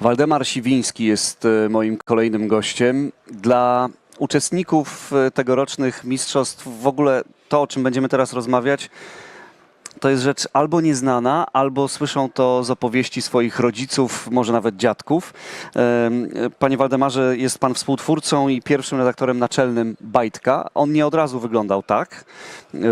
Waldemar Siwiński jest e, moim kolejnym gościem. Dla uczestników e, tegorocznych mistrzostw w ogóle to, o czym będziemy teraz rozmawiać, to jest rzecz albo nieznana, albo słyszą to z opowieści swoich rodziców, może nawet dziadków. Panie Waldemarze, jest pan współtwórcą i pierwszym redaktorem naczelnym Bajtka. On nie od razu wyglądał tak.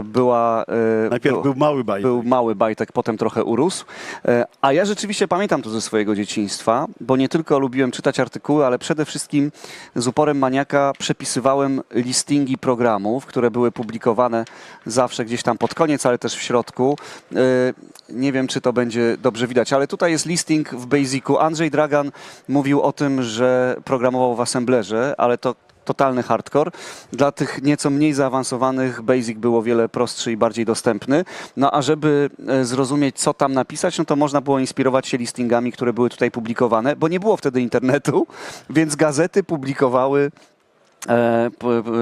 Była... e, Najpierw było- był mały bajtek. był mały bajtek, potem trochę urósł. E, A ja rzeczywiście pamiętam to ze swojego dzieciństwa, bo nie tylko lubiłem czytać artykuły, ale przede wszystkim z uporem maniaka przepisywałem listingi programów, które były publikowane zawsze gdzieś tam pod koniec, ale też w środku. E, Nie wiem, czy to będzie dobrze widać, ale tutaj jest listing w Basicu. Andrzej Dragan mówił o tym, że programował w Assemblerze, ale to totalny hardcore. Dla tych nieco mniej zaawansowanych Basic był o wiele prostszy i bardziej dostępny. No a żeby e, zrozumieć, co tam napisać, no to można było inspirować się listingami, które były tutaj publikowane, bo nie było wtedy internetu, więc gazety publikowały e, p, p,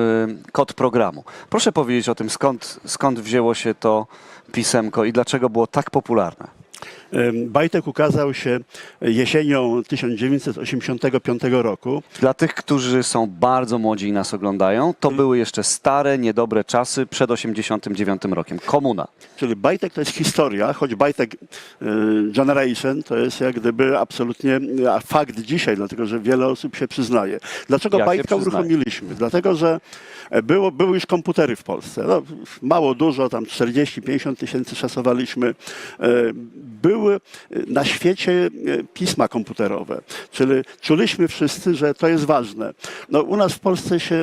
kod programu. Proszę powiedzieć o tym, skąd, skąd wzięło się to pisemko i dlaczego było tak popularne. Bajtek ukazał się jesienią 1985 roku. Dla tych, którzy są bardzo młodzi i nas oglądają, to były jeszcze stare, niedobre czasy przed 89 rokiem. Komuna. Czyli Bajtek to jest historia, choć Bajtek e, Generation to jest jak gdyby absolutnie e, fakt dzisiaj, dlatego że wiele osób się przyznaje. Dlaczego Jakie Bajtka uruchomiliśmy? Dlatego, że e, było, były już komputery w Polsce. No, mało, dużo, tam 40-50 tysięcy szacowaliśmy. E, Były e, na świecie e, pisma komputerowe, czyli czuliśmy wszyscy, że to jest ważne. No, u nas w Polsce się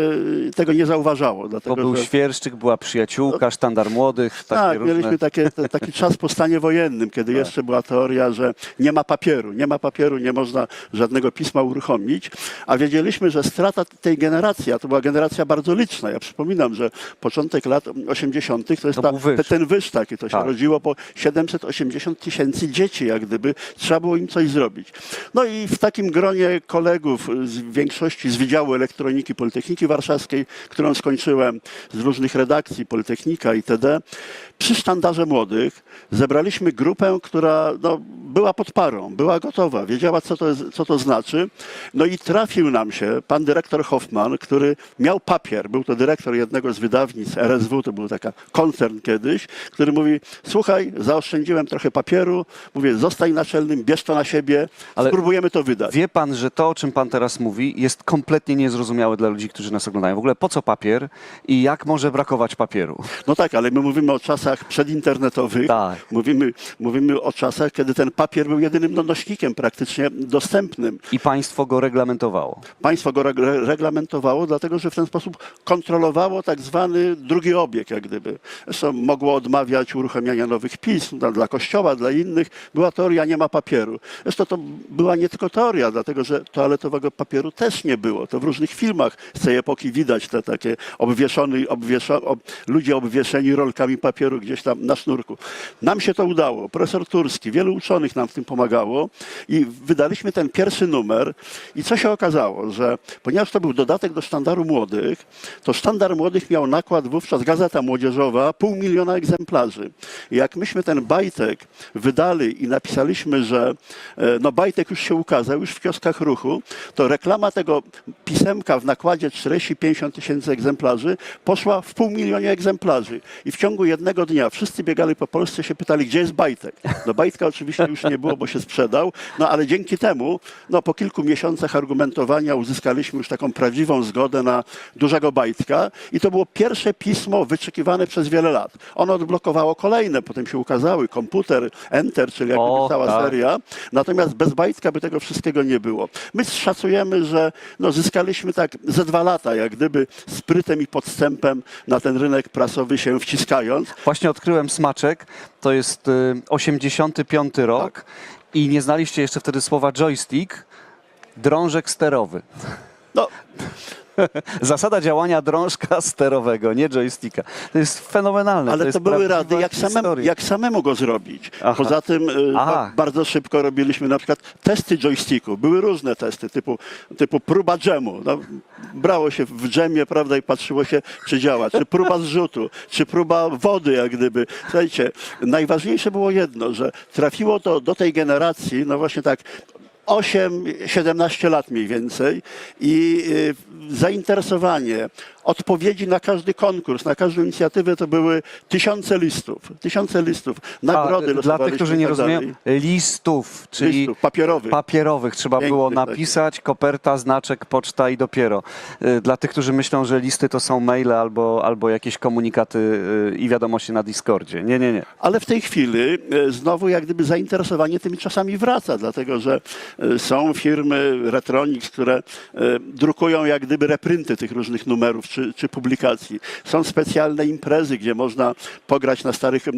e, tego nie zauważało, Bo dlatego był że... świerszczyk, była przyjaciółka, sztandar młodych, takie Tak, różne... mieliśmy takie, te, taki czas po stanie wojennym, kiedy jeszcze była teoria, że nie ma papieru, nie ma papieru, nie można żadnego pisma uruchomić, a wiedzieliśmy, że strata tej generacji, a to była generacja bardzo liczna. Ja przypominam, że początek lat 80. to jest To ta, wyż. te, ten wyż taki, to się Tak. rodziło po 780 tysięcy dzieci, jak gdyby trzeba było im coś zrobić. No i w takim gronie kolegów z większości z Wydziału Elektroniki Politechniki Warszawskiej, którą skończyłem z różnych redakcji, Politechnika itd., przy sztandarze młodych zebraliśmy grupę, która no, była pod parą, była gotowa, wiedziała, co to, co to znaczy. No i trafił nam się pan dyrektor Hoffman, który miał papier, był to dyrektor jednego z wydawnictw RSW, to był taka koncern kiedyś, który mówi, słuchaj, zaoszczędziłem trochę papieru, mówię, zostań naczelnym, bierz to na siebie, Ale spróbujemy to wydać. Wie pan, że to, o czym pan teraz mówi, jest kompletnie niezrozumiałe dla ludzi, którzy nas oglądają. W ogóle po co papier i jak może brakować papieru? No tak, ale my mówimy o czasach przedinternetowych. Tak. Mówimy, mówimy o czasach, kiedy ten papier był jedynym no, nośnikiem praktycznie dostępnym. I państwo go reglamentowało. Państwo go reg- reglamentowało, dlatego że w ten sposób kontrolowało tak zwany drugi obieg, jak gdyby. Zresztą mogło odmawiać uruchamiania nowych pism dla, dla kościoła, dla innych. Była teoria, nie ma papieru. Zresztą to była nie tylko teoria, dlatego że toaletowego papieru też nie było. To w różnych filmach z tej epoki widać te takie obwieszony, obwieszo, ob, ludzie obwieszeni rolkami papieru gdzieś tam na sznurku. Nam się to udało. Profesor Turski, wielu uczonych nam w tym pomagało i wydaliśmy ten pierwszy numer i co się okazało, że ponieważ to był dodatek do sztandaru młodych, to sztandar młodych miał nakład wówczas Gazeta Młodzieżowa pół miliona egzemplarzy. I jak myśmy ten bajtek wydali i napisaliśmy, że e, no bajtek już się ukazał, już w kioskach ruchu, to reklama tego pisemka w nakładzie 40-50 tysięcy egzemplarzy poszła w pół milionie egzemplarzy. I w ciągu jednego dnia wszyscy biegali po Polsce się pytali, gdzie jest bajtek. No bajtka oczywiście już nie było, bo się sprzedał, no ale dzięki temu, no po kilku miesiącach argumentowania uzyskaliśmy już taką prawdziwą zgodę na dużego bajtka i to było pierwsze pismo wyczekiwane przez wiele lat. Ono odblokowało kolejne, potem się ukazały, komputer, enter, czyli jakby O, cała tak. seria, natomiast bez bajtka by tego wszystkiego nie było. My szacujemy, że no, zyskaliśmy tak ze dwa lata, jak gdyby sprytem i podstępem na ten rynek prasowy się wciskając. Właśnie odkryłem smaczek. To jest y, 85 rok i nie znaliście jeszcze wtedy słowa joystick. Drążek sterowy. No, Zasada działania drążka sterowego, nie joysticka. To jest fenomenalne. ale to, jest były rady, jak samemu, historia. jak samemu go zrobić. Aha. Poza tym y, Aha. bardzo szybko robiliśmy na przykład testy joysticku. Były różne testy, typu, typu próba dżemu. No, brało się w dżemie, prawda, i patrzyło się, czy działa. Czy próba zrzutu, czy próba wody, jak gdyby. Słuchajcie, najważniejsze było jedno, że trafiło to do tej generacji, no właśnie tak, 8-17 lat mniej więcej i y, zainteresowanie, odpowiedzi na każdy konkurs, na każdą inicjatywę to były tysiące listów, tysiące listów, nagrody A, dla losowaliśmy tych, którzy nie tak rozumieją, listów, czyli Listów papierowych. papierowych. Trzeba Pięknych było takich. napisać, koperta, znaczek, poczta i dopiero. Y, Dla tych, którzy myślą, że listy to są maile albo, albo jakieś komunikaty y, i wiadomości na Discordzie. Nie, nie, nie. Ale w tej chwili znowu jak gdyby zainteresowanie tymi czasami wraca, dlatego że są firmy Retronix, które drukują jak gdyby reprynty tych różnych numerów czy, czy publikacji. Są specjalne imprezy, gdzie można pograć na starych, e,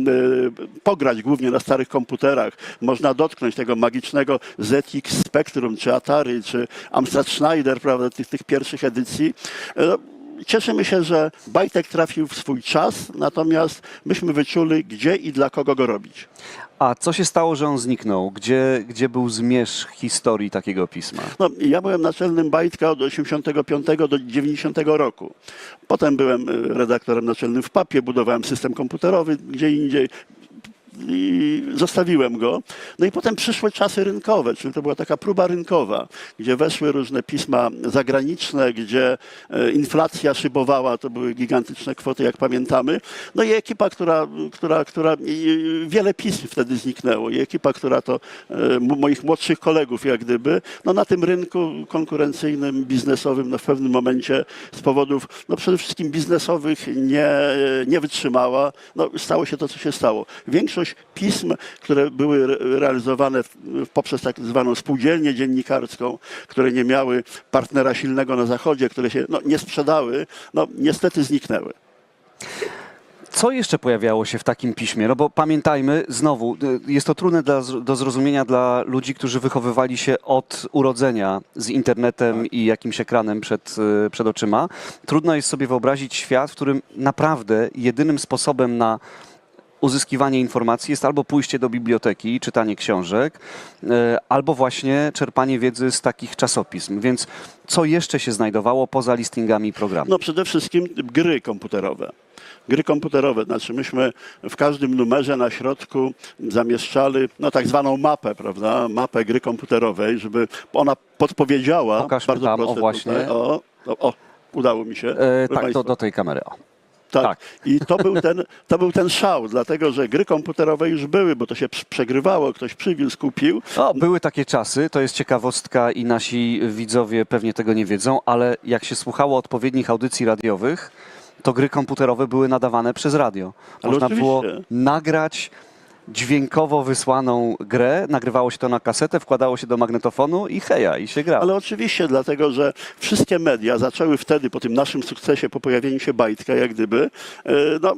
pograć głównie na starych komputerach. Można dotknąć tego magicznego ZX Spectrum, czy Atari, czy Amstrad Schneider, prawda, tych, tych pierwszych edycji. E, Cieszymy się, że Bajtek trafił w swój czas, natomiast myśmy wyczuli, gdzie i dla kogo go robić. A co się stało, że on zniknął? Gdzie, gdzie był zmierzch historii takiego pisma? No, ja byłem naczelnym Bajtka od 85 do 90 roku. Potem byłem y, redaktorem naczelnym w PAP-ie, budowałem system komputerowy gdzie indziej. I zostawiłem go. No i potem przyszły czasy rynkowe, czyli to była taka próba rynkowa, gdzie weszły różne pisma zagraniczne, gdzie e, inflacja szybowała, to były gigantyczne kwoty, jak pamiętamy. No i ekipa, która, która, która wiele pism wtedy zniknęło. I ekipa, która to e, moich młodszych kolegów, jak gdyby, no na tym rynku konkurencyjnym, biznesowym, no w pewnym momencie z powodów, no przede wszystkim biznesowych nie, nie wytrzymała. No stało się to, co się stało. Większość pism, które były re- realizowane poprzez tak zwaną spółdzielnię dziennikarską, które nie miały partnera silnego na zachodzie, które się no, nie sprzedały, no niestety zniknęły. Co jeszcze pojawiało się w takim piśmie? No bo pamiętajmy, znowu, y, jest to trudne dla, do zrozumienia dla ludzi, którzy wychowywali się od urodzenia z internetem i jakimś ekranem przed, y, przed oczyma. Trudno jest sobie wyobrazić świat, w którym naprawdę jedynym sposobem na uzyskiwanie informacji jest albo pójście do biblioteki, czytanie książek, y, albo właśnie czerpanie wiedzy z takich czasopism. Więc co jeszcze się znajdowało poza listingami programu? No przede wszystkim gry komputerowe. Gry komputerowe, znaczy myśmy w każdym numerze na środku zamieszczali no, tak zwaną mapę, prawda? Mapę gry komputerowej, żeby ona podpowiedziała. Pokażmy tam, o, właśnie. Tutaj, o, o, o, udało mi się. E, tak, państwa. do tej kamery. O. Tak. Tak. I to był, ten, to był ten szał, dlatego że gry komputerowe już były, bo to się przegrywało, ktoś przywiózł, kupił. O, były takie czasy, to jest ciekawostka i nasi widzowie pewnie tego nie wiedzą, ale jak się słuchało odpowiednich audycji radiowych, to gry komputerowe były nadawane przez radio. Można było nagrać dźwiękowo wysłaną grę, nagrywało się to na kasetę, wkładało się do magnetofonu i heja, i się grało. Ale oczywiście, dlatego że wszystkie media zaczęły wtedy, po tym naszym sukcesie, po pojawieniu się Bajtka, jak gdyby, e, no,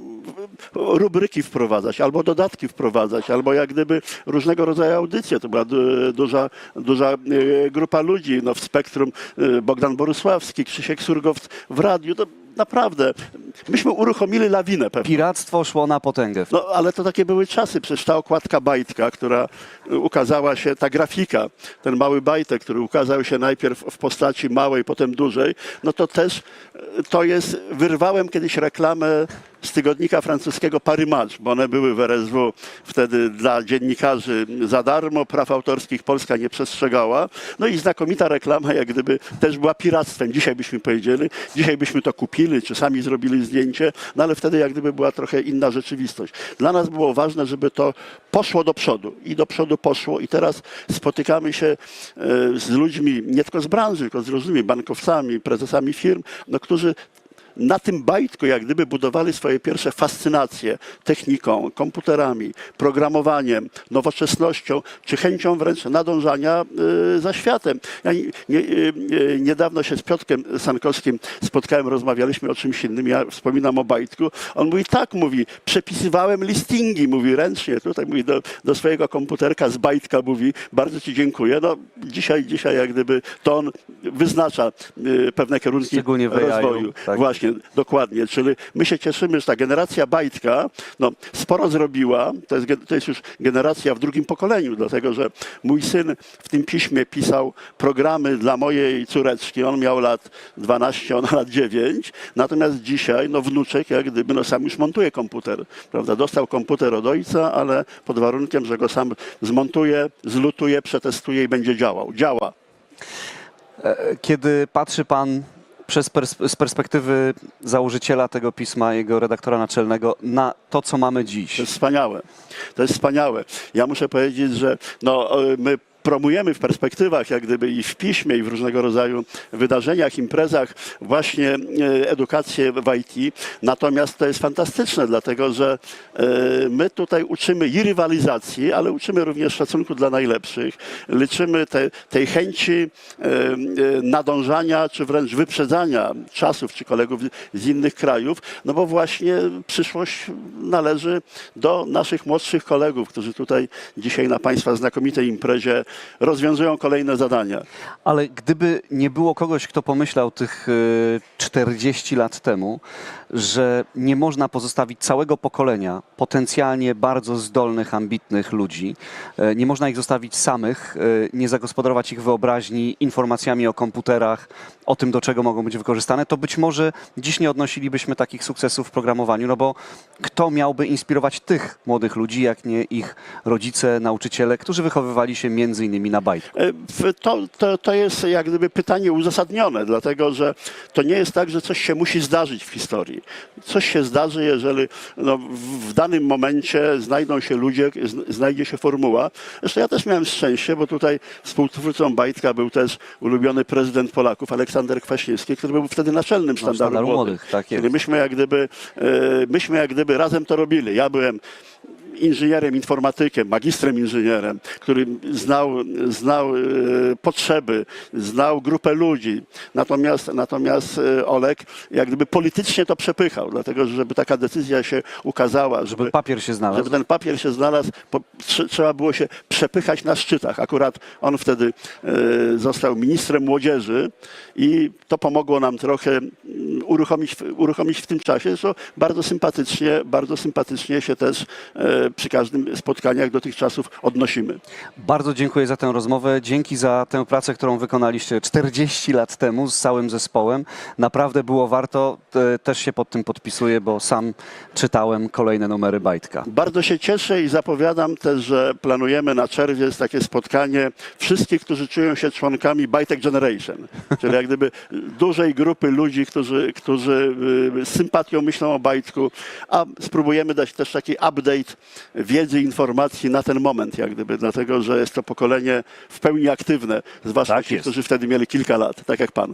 rubryki wprowadzać, albo dodatki wprowadzać, albo jak gdyby różnego rodzaju audycje. To była du- duża, duża e, grupa ludzi, no, w spektrum e, Bogdan Borysławski, Krzysiek Surgow w radiu. To naprawdę, myśmy uruchomili lawinę pewną. Piractwo szło na potęgę. No, ale to takie były czasy. Przecież ta okładka bajtka, która y, ukazała się, ta grafika, ten mały bajtek, który ukazał się najpierw w postaci małej, potem dużej, no to też y, to jest, wyrwałem kiedyś reklamę z tygodnika francuskiego Paris Match, bo one były w RSW wtedy dla dziennikarzy za darmo, praw autorskich Polska nie przestrzegała. No i znakomita reklama, jak gdyby też była piractwem. Dzisiaj byśmy powiedzieli, dzisiaj byśmy to kupili, czy sami zrobili zdjęcie, no ale wtedy jak gdyby była trochę inna rzeczywistość. Dla nas było ważne, żeby to poszło do przodu i do przodu poszło i teraz spotykamy się e, z ludźmi, nie tylko z branży, tylko z różnymi bankowcami, prezesami firm, no, którzy na tym bajtku jak gdyby budowali swoje pierwsze fascynacje techniką, komputerami, programowaniem, nowoczesnością, czy chęcią wręcz nadążania y, za światem. Ja nie, nie, y, niedawno się z Piotkiem Sankowskim spotkałem, rozmawialiśmy o czymś innym, ja wspominam o bajtku. On mówi, tak, mówi, przepisywałem listingi, mówi ręcznie, tutaj mówi do, do swojego komputerka z bajtka, mówi, bardzo ci dziękuję. No, dzisiaj, dzisiaj jak gdyby to on wyznacza y, pewne kierunki rozwoju. tak. Właśnie. Właśnie, dokładnie. Czyli my się cieszymy, że ta generacja Bajtka no, sporo zrobiła. To jest, to jest już generacja w drugim pokoleniu, dlatego że mój syn w tym piśmie pisał programy dla mojej córeczki. On miał lat 12, ona lat 9. Natomiast dzisiaj no, wnuczek jak gdyby no, sam już montuje komputer. Prawda? Dostał komputer od ojca, ale pod warunkiem, że go sam zmontuje, zlutuje, przetestuje i będzie działał. Działa. Kiedy patrzy pan przez pers- z perspektywy założyciela tego pisma, jego redaktora naczelnego, na to, co mamy dziś. To jest wspaniałe. To jest wspaniałe. Ja muszę powiedzieć, że no, my promujemy w perspektywach, jak gdyby i w piśmie, i w różnego rodzaju wydarzeniach, imprezach właśnie e, edukację w IT. Natomiast to jest fantastyczne, dlatego że e, my tutaj uczymy i rywalizacji, ale uczymy również szacunku dla najlepszych. Liczymy te, tej chęci e, nadążania, czy wręcz wyprzedzania czasów, czy kolegów z innych krajów, no bo właśnie przyszłość należy do naszych młodszych kolegów, którzy tutaj dzisiaj na Państwa znakomitej imprezie rozwiązują kolejne zadania. Ale gdyby nie było kogoś, kto pomyślał tych y, 40 lat temu, że nie można pozostawić całego pokolenia potencjalnie bardzo zdolnych, ambitnych ludzi, e, nie można ich zostawić samych, e, nie zagospodarować ich wyobraźni informacjami o komputerach, o tym, do czego mogą być wykorzystane, to być może dziś nie odnosilibyśmy takich sukcesów w programowaniu, no bo kto miałby inspirować tych młodych ludzi, jak nie ich rodzice, nauczyciele, którzy wychowywali się między innymi na bajtku. E, To, to, to jest jak gdyby pytanie uzasadnione, dlatego że to nie jest tak, że coś się musi zdarzyć w historii. Coś się zdarzy, jeżeli no, w, danym momencie znajdą się ludzie, zn- znajdzie się formuła. Zresztą ja też miałem szczęście, bo tutaj współtwórcą Bajtka był też ulubiony prezydent Polaków, Aleksander Kwaśniewski, który był wtedy naczelnym sztandaru, Sztandaru młodych. Młodych, tak myśmy jak gdyby, e, myśmy jak gdyby razem to robili. Ja byłem inżynierem, informatykiem, magistrem inżynierem, który znał, znał e, potrzeby, znał grupę ludzi. Natomiast, natomiast e, Olek jak gdyby politycznie to przepychał, dlatego że żeby taka decyzja się ukazała, żeby, Żeby papier się znalazł. żeby ten papier się znalazł, po, trzeba było się przepychać na szczytach. Akurat on wtedy e, został ministrem młodzieży i to pomogło nam trochę uruchomić, w- uruchomić w tym czasie, co bardzo sympatycznie, bardzo sympatycznie się też e, przy każdym spotkaniach dotychczasów odnosimy. Bardzo dziękuję za tę rozmowę. Dzięki za tę pracę, którą wykonaliście 40 lat temu z całym zespołem. Naprawdę było warto. Te- Też się pod tym podpisuję, bo sam czytałem kolejne numery Bajtka. Bardzo się cieszę i zapowiadam też, że planujemy na czerwiec takie spotkanie wszystkich, którzy czują się członkami Bajtek Generation, czyli jak gdyby dużej grupy ludzi, którzy, którzy y, z sympatią myślą o Bajtku, a spróbujemy dać też taki update wiedzy, informacji na ten moment, jak gdyby, dlatego, że jest to pokolenie w pełni aktywne, zwłaszcza Tak ci, którzy wtedy mieli kilka lat, tak jak pan.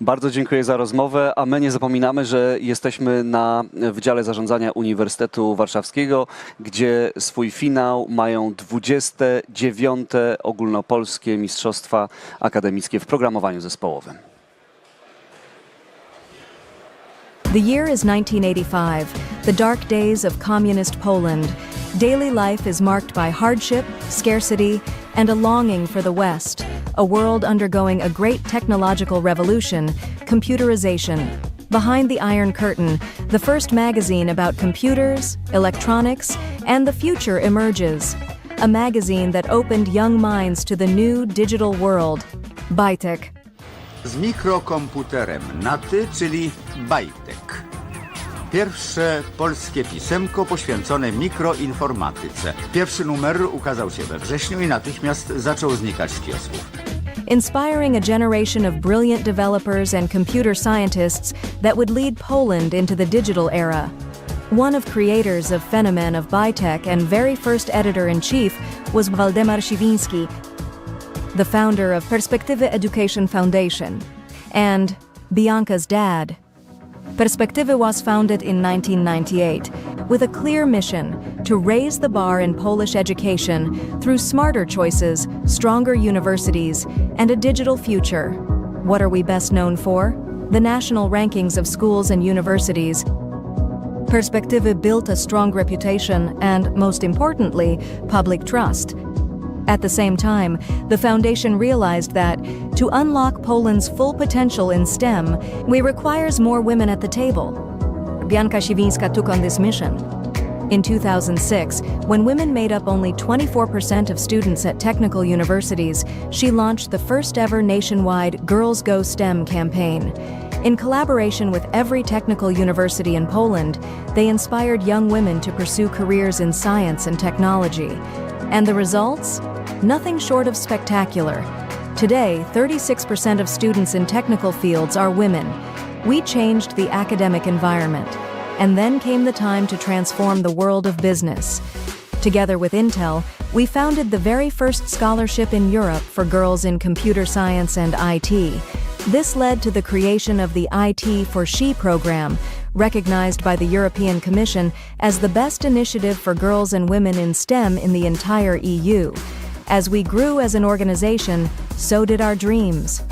Bardzo dziękuję za rozmowę, a my nie zapominamy, że jesteśmy na Wydziale Zarządzania Uniwersytetu Warszawskiego, gdzie swój finał mają 29. ogólnopolskie Mistrzostwa Akademickie w programowaniu zespołowym. The year is 1985, the dark days of communist Poland. Daily life is marked by hardship, scarcity, and a longing for the West, a world undergoing a great technological revolution, computerization. Behind the Iron Curtain, the first magazine about computers, electronics, and the future emerges. A magazine that opened young minds to the new digital world. Bytek. Z mikrokomputerem na ty, czyli Bajtek. Pierwsze polskie pisemko poświęcone mikroinformatyce. Pierwszy numer ukazał się we wrześniu i natychmiast zaczął znikać z kiosków. inspiring a generation of brilliant developers and computer scientists that would lead Poland into the digital era. One of creators of Phenomen of Bytech and very first editor-in-chief was Waldemar Siwiński, the founder of Perspective Education Foundation, and Bianca's dad. Perspective was founded in 1998 with a clear mission to raise the bar in Polish education through smarter choices, stronger universities, and a digital future. What are we best known for? The national rankings of schools and universities. Perspective built a strong reputation and, most importantly, public trust. At the same time, the foundation realized that to unlock Poland's full potential in STEM, we requires more women at the table. Bianka Siwińska took on this mission. In 2006, when women made up only 24% of students at technical universities, she launched the first ever nationwide Girls Go STEM campaign. In collaboration with every technical university in Poland, they inspired young women to pursue careers in science and technology. And the results? Nothing short of spectacular. Today, 36% of students in technical fields are women. We changed the academic environment. And then came the time to transform the world of business. Together with Intel, we founded the very first scholarship in Europe for girls in computer science and IT. This led to the creation of the IT for She program, recognized by the European Commission as the best initiative for girls and women in STEM in the entire EU. As we grew as an organization, so did our dreams.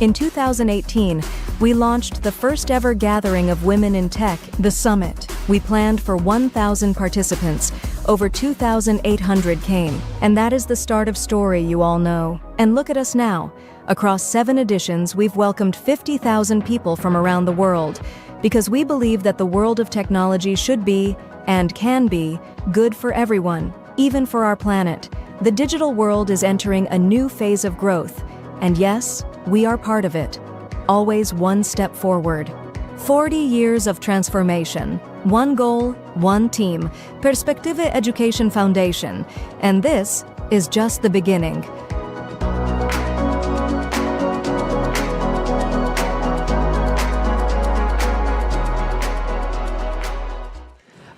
In 2018, we launched the first ever gathering of women in tech, the Summit. We planned for 1,000 participants. Over 2,800 came. And that is the start of story you all know. And look at us now. Across seven editions, we've welcomed 50,000 people from around the world. Because we believe that the world of technology should be, and can be, good for everyone, even for our planet. The digital world is entering a new phase of growth. And yes, we are part of it. Always one step forward. 40 years of transformation. One goal, one team. Perspective Education Foundation. And this is just the beginning.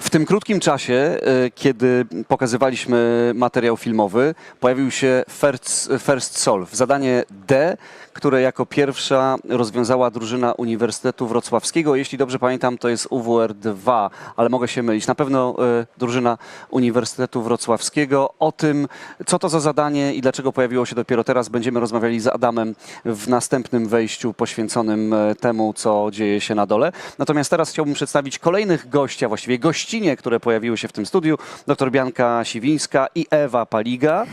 W tym krótkim czasie, y, kiedy pokazywaliśmy materiał filmowy, pojawił się First, First Solve, zadanie D, które jako pierwsza rozwiązała drużyna Uniwersytetu Wrocławskiego. Jeśli dobrze pamiętam, to jest UWR 2, ale mogę się mylić. Na pewno y, drużyna Uniwersytetu Wrocławskiego. O tym, co to za zadanie i dlaczego pojawiło się dopiero teraz, będziemy rozmawiali z Adamem w następnym wejściu poświęconym e, temu, co dzieje się na dole. Natomiast teraz chciałbym przedstawić kolejnych gości, a właściwie gościnie, które pojawiły się w tym studiu. Dr Bianka Siwińska i Ewa Paliga.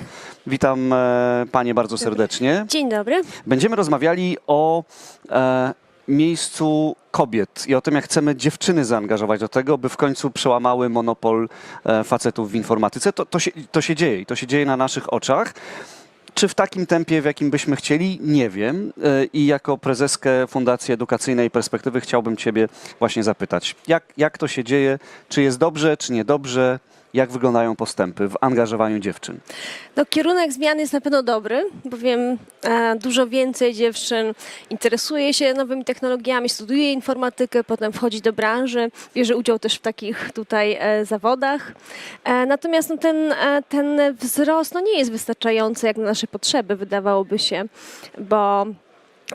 Witam e, panie bardzo serdecznie. Dzień dobry. Będziemy rozmawiali o e, miejscu kobiet i o tym, jak chcemy dziewczyny zaangażować do tego, by w końcu przełamały monopol e, facetów w informatyce. To, to, się, to się dzieje i to się dzieje na naszych oczach. Czy w takim tempie, w jakim byśmy chcieli? Nie wiem. E, I jako prezeskę Fundacji Edukacyjnej Perspektywy chciałbym Ciebie właśnie zapytać, jak, jak to się dzieje? Czy jest dobrze, czy niedobrze? Jak wyglądają postępy w angażowaniu dziewczyn? No, kierunek zmian jest na pewno dobry, bowiem e, dużo więcej dziewczyn interesuje się nowymi technologiami, studiuje informatykę, potem wchodzi do branży, bierze udział też w takich tutaj e, zawodach. E, natomiast no, ten, e, ten wzrost no, nie jest wystarczający jak na nasze potrzeby, wydawałoby się, bo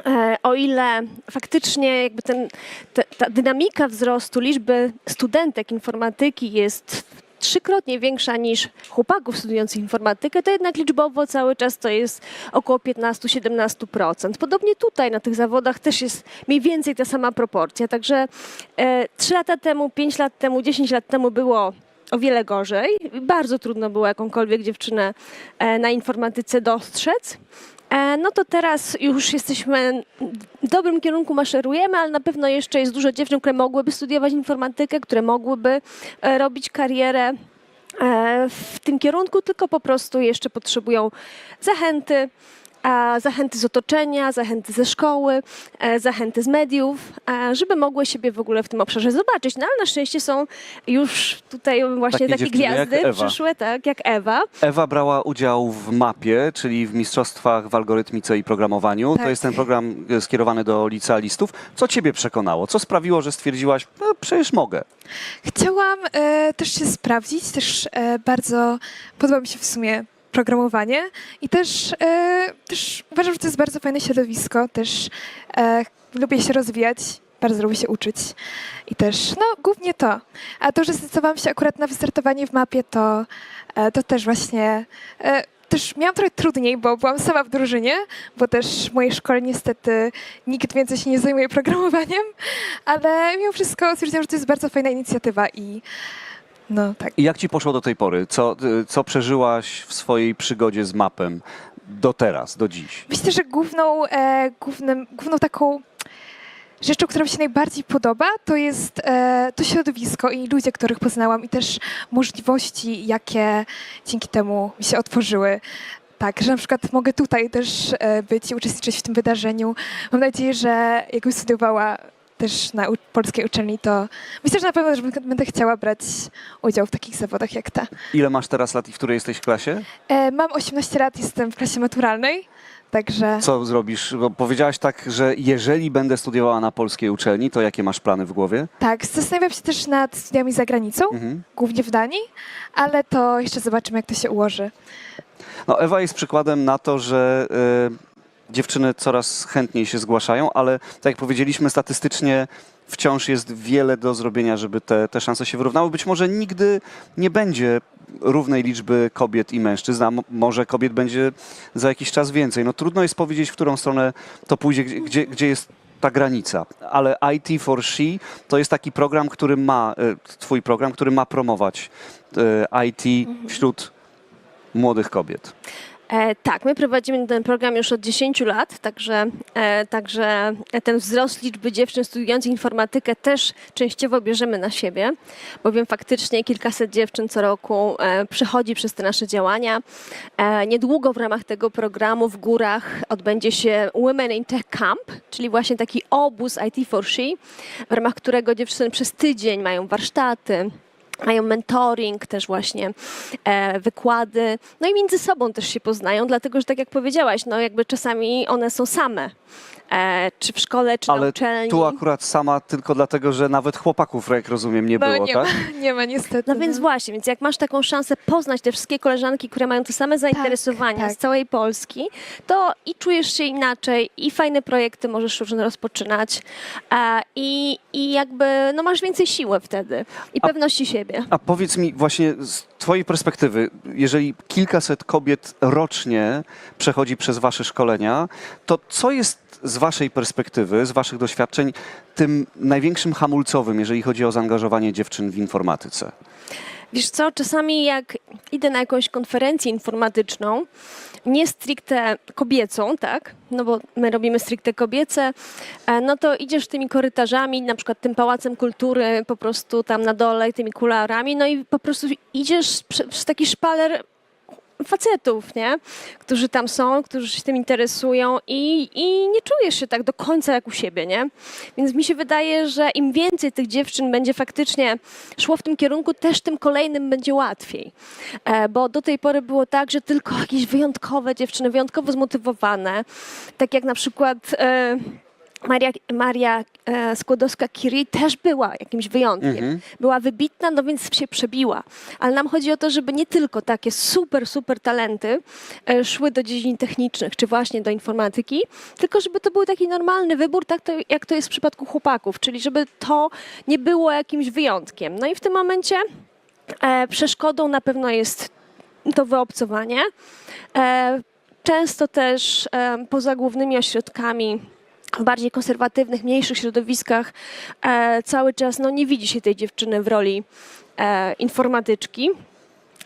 E, o ile faktycznie jakby ten, te, ta dynamika wzrostu liczby studentek informatyki jest trzykrotnie większa niż chłopaków studiujących informatykę, to jednak liczbowo cały czas to jest około 15-17%. Podobnie tutaj na tych zawodach też jest mniej więcej ta sama proporcja. Także e, 3 lata temu, 5 lat temu, 10 lat temu było o wiele gorzej. Bardzo trudno było jakąkolwiek dziewczynę e, na informatyce dostrzec. E, No to teraz już jesteśmy w dobrym kierunku maszerujemy, ale na pewno jeszcze jest dużo dziewczyn, które mogłyby studiować informatykę, które mogłyby e, robić karierę e, w tym kierunku, tylko po prostu jeszcze potrzebują zachęty. A Zachęty z otoczenia, zachęty ze szkoły, e, zachęty z mediów, e, żeby mogły siebie w ogóle w tym obszarze zobaczyć. No ale na szczęście są już tutaj właśnie Takie takie, gwiazdy przyszłe, tak, jak Ewa. Ewa brała udział w mapie, czyli w mistrzostwach w algorytmice i programowaniu. To Tak. jest ten program e, skierowany do licealistów. Co ciebie przekonało? Co sprawiło, że stwierdziłaś, no przecież mogę? Chciałam e, też się sprawdzić, też e, bardzo podoba mi się w sumie programowanie. I też, e, też uważam, że to jest bardzo fajne środowisko, też e, lubię się rozwijać, bardzo lubię się uczyć. I też, no głównie to. A to, że zdecydowałam się akurat na wystartowanie w mapie, to, e, to też właśnie... Też miałam trochę trudniej, bo byłam sama w drużynie, bo też w mojej szkole niestety nikt więcej się nie zajmuje programowaniem, ale mimo wszystko stwierdziłam, że to jest bardzo fajna inicjatywa i No tak. I jak ci poszło do tej pory? Co, co przeżyłaś w swojej przygodzie z mapem do teraz, do dziś? Myślę, że główną, e, głównym, główną taką rzeczą, która mi się najbardziej podoba, to jest e, to środowisko i ludzie, których poznałam i też możliwości, jakie dzięki temu mi się otworzyły. Tak, że na przykład mogę tutaj też e, być i uczestniczyć w tym wydarzeniu. Mam nadzieję, że jakbym studiowała też na polskiej uczelni, to myślę, że na pewno też będę- chciała brać udział w takich zawodach jak ta. Ile masz teraz lat i w której jesteś klasie? E, mam 18 lat, jestem w klasie maturalnej, także... Co zrobisz? Bo powiedziałaś tak, że jeżeli będę studiowała na polskiej uczelni, to jakie masz plany w głowie? Tak, zastanawiam się też nad studiami za granicą, Mhm. głównie w Danii, ale to jeszcze zobaczymy, jak to się ułoży. No, Ewa jest przykładem na to, że y, dziewczyny coraz chętniej się zgłaszają, ale tak jak powiedzieliśmy, statystycznie wciąż jest wiele do zrobienia, żeby te, te szanse się wyrównały. Być może nigdy nie będzie równej liczby kobiet i mężczyzn, a mo- może kobiet będzie za jakiś czas więcej. No trudno jest powiedzieć, w którą stronę to pójdzie, gdzie, gdzie, jest ta granica. Ale IT for She to jest taki program, który ma, y, twój program, który ma promować y, IT wśród młodych kobiet. E, tak, my prowadzimy ten program już od 10 lat, także, e, także ten wzrost liczby dziewczyn studiujących informatykę też częściowo bierzemy na siebie, bowiem faktycznie kilkaset dziewczyn co roku e, przechodzi przez te nasze działania. E, niedługo w ramach tego programu w górach odbędzie się Women in Tech Camp, czyli właśnie taki obóz IT for She, w ramach którego dziewczyny przez tydzień mają warsztaty, mają mentoring, też właśnie e, wykłady, no i między sobą też się poznają, dlatego że tak jak powiedziałaś, no jakby czasami one są same, e, czy w szkole, czy na Ale uczelni. tu akurat sama tylko dlatego, że nawet chłopaków, jak rozumiem, nie No było, nie, tak? ma, nie ma niestety. No więc właśnie, więc jak masz taką szansę poznać te wszystkie koleżanki, które mają te same zainteresowania tak. z całej Polski, to i czujesz się inaczej, i fajne projekty możesz różne rozpoczynać, e, i, i jakby no masz więcej siły wtedy i A- pewności siebie. A powiedz mi właśnie z twojej perspektywy, jeżeli kilkaset kobiet rocznie przechodzi przez wasze szkolenia, to co jest z waszej perspektywy, z waszych doświadczeń tym największym hamulcowym, jeżeli chodzi o zaangażowanie dziewczyn w informatyce? Wiesz co, czasami jak idę na jakąś konferencję informatyczną, nie stricte kobiecą, tak? No bo my robimy stricte kobiece, e, no to idziesz tymi korytarzami, na przykład tym Pałacem Kultury, po prostu tam na dole, tymi kularami, no i po prostu idziesz prze- przez taki szpaler facetów, nie? Którzy tam są, którzy się tym interesują i, i nie czujesz się tak do końca jak u siebie, nie? Więc mi się wydaje, że im więcej tych dziewczyn będzie faktycznie szło w tym kierunku, też tym kolejnym będzie łatwiej. E, bo do tej pory było tak, że tylko jakieś wyjątkowe dziewczyny, wyjątkowo zmotywowane, tak jak na przykład... E, Maria, Maria e, Skłodowska-Curie też była jakimś wyjątkiem. Była wybitna, no więc się przebiła. Ale nam chodzi o to, żeby nie tylko takie super, super talenty e, szły do dziedzin technicznych, czy właśnie do informatyki, tylko żeby to był taki normalny wybór, tak to, jak to jest w przypadku chłopaków, czyli żeby to nie było jakimś wyjątkiem. No i w tym momencie e, przeszkodą na pewno jest to wyobcowanie. Często też poza głównymi ośrodkami w bardziej konserwatywnych, mniejszych środowiskach e, cały czas no, nie widzi się tej dziewczyny w roli e, informatyczki.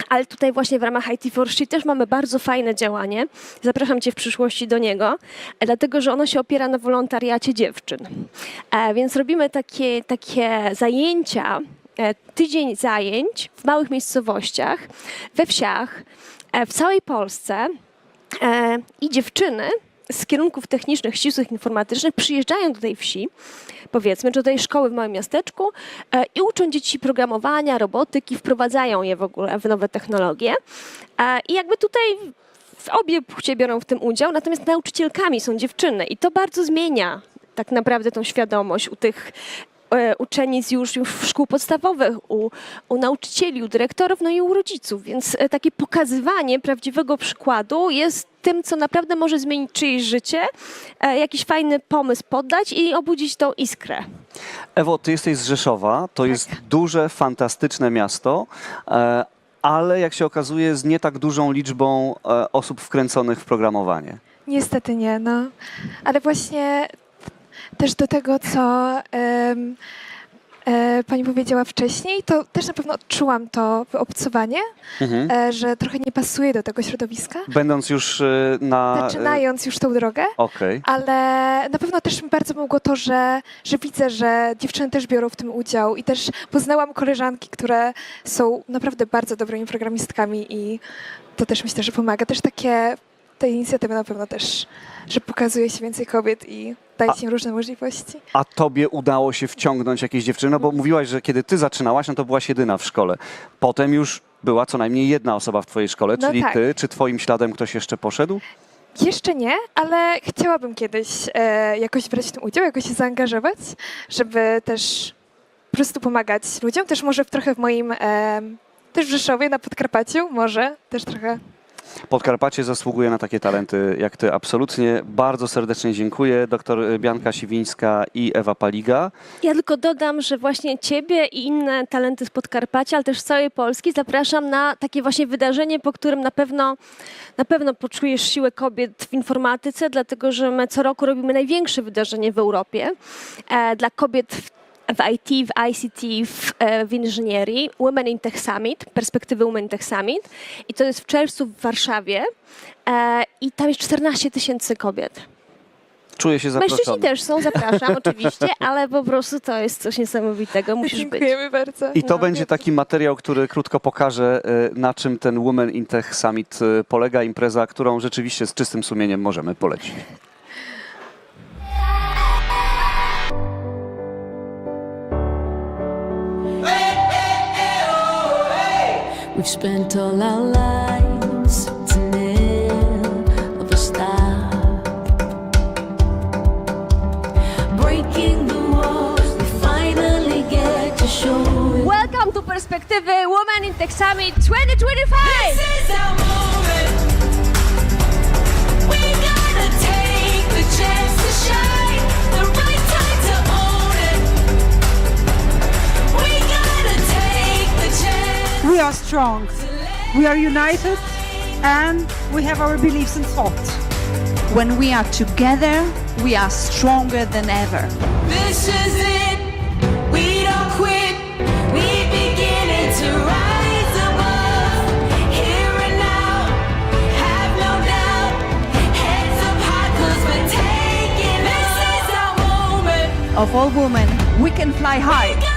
Ale tutaj właśnie w ramach IT for też mamy bardzo fajne działanie. Zapraszam Cię w przyszłości do niego, e, dlatego że ono się opiera na wolontariacie dziewczyn. E, więc robimy takie, takie zajęcia, e, tydzień zajęć w małych miejscowościach, we wsiach, e, w całej Polsce e, i dziewczyny z kierunków technicznych, ścisłych, informatycznych przyjeżdżają do tej wsi, powiedzmy, czy do tej szkoły w małym miasteczku e, i uczą dzieci programowania, robotyki, wprowadzają je w ogóle w nowe technologie. E, I jakby tutaj obie płcie biorą w tym udział, natomiast nauczycielkami są dziewczyny i to bardzo zmienia tak naprawdę tą świadomość u tych e, uczennic już, już w szkół podstawowych, u, u nauczycieli, u dyrektorów, no i u rodziców. Więc e, takie pokazywanie prawdziwego przykładu jest tym, co naprawdę może zmienić czyjeś życie, e, jakiś fajny pomysł poddać i obudzić tą iskrę. Ewo, ty jesteś z Rzeszowa, to jest duże, fantastyczne miasto, ale jak się okazuje z nie tak dużą liczbą osób wkręconych w programowanie. Niestety nie, no. Ale właśnie też do tego, co e, pani powiedziała wcześniej, to też na pewno odczułam to wyobcowanie, Mhm. e, że trochę nie pasuje do tego środowiska, Będąc już e, na... zaczynając już tą drogę. Okej. Ale na pewno też mi bardzo pomogło to, że, że widzę, że dziewczyny też biorą w tym udział i też poznałam koleżanki, które są naprawdę bardzo dobrymi programistkami i to też myślę, że pomaga. Też takie, te inicjatywy na pewno też, że pokazuje się więcej kobiet i się im różne możliwości. A tobie udało się wciągnąć jakieś dziewczyny? No bo mówiłaś, że kiedy ty zaczynałaś, no to byłaś jedyna w szkole. Potem już była co najmniej jedna osoba w twojej szkole, No czyli tak. ty. Czy twoim śladem ktoś jeszcze poszedł? Jeszcze nie, ale chciałabym kiedyś e, jakoś brać w tym udział, jakoś się zaangażować, żeby też po prostu pomagać ludziom. Też może w, trochę w moim, e, też w Rzeszowie, na Podkarpaciu, może też trochę. Podkarpacie zasługuje na takie talenty jak ty. Absolutnie. Bardzo serdecznie dziękuję. Doktor Bianka Siwińska i Ewa Paliga. Ja tylko dodam, że właśnie Ciebie i inne talenty z Podkarpacia, ale też z całej Polski zapraszam na takie właśnie wydarzenie, po którym na pewno, na pewno poczujesz siłę kobiet w informatyce, dlatego że my co roku robimy największe wydarzenie w Europie e, dla kobiet w w IT, w ICT, w, e, w inżynierii, Women in Tech Summit, perspektywy Women in Tech Summit. I to jest w czerwcu w Warszawie. E, I tam jest 14 tysięcy kobiet. Czuję się zaproszony. Mężczyźni też są, zapraszam oczywiście, ale po prostu to jest coś niesamowitego, musisz być. Dziękujemy bardzo. I to No, będzie taki materiał, który krótko pokaże, na czym ten Women in Tech Summit e, polega. Impreza, którą rzeczywiście z czystym sumieniem możemy polecić. We've spent all our lives to never stop. Breaking the walls, we finally get to show it. Welcome to Perspektywy Women in Tech Summit 2025! This is our moment. We gotta take the chance to shine. We are strong. We are united and we have our beliefs and thoughts. When we are together, we are stronger than ever. This is it. We don't quit. We beginning to rise above. Here and now. Have no doubt. Heads up high, cause we're taking This is our moment. Of all women, we can fly high.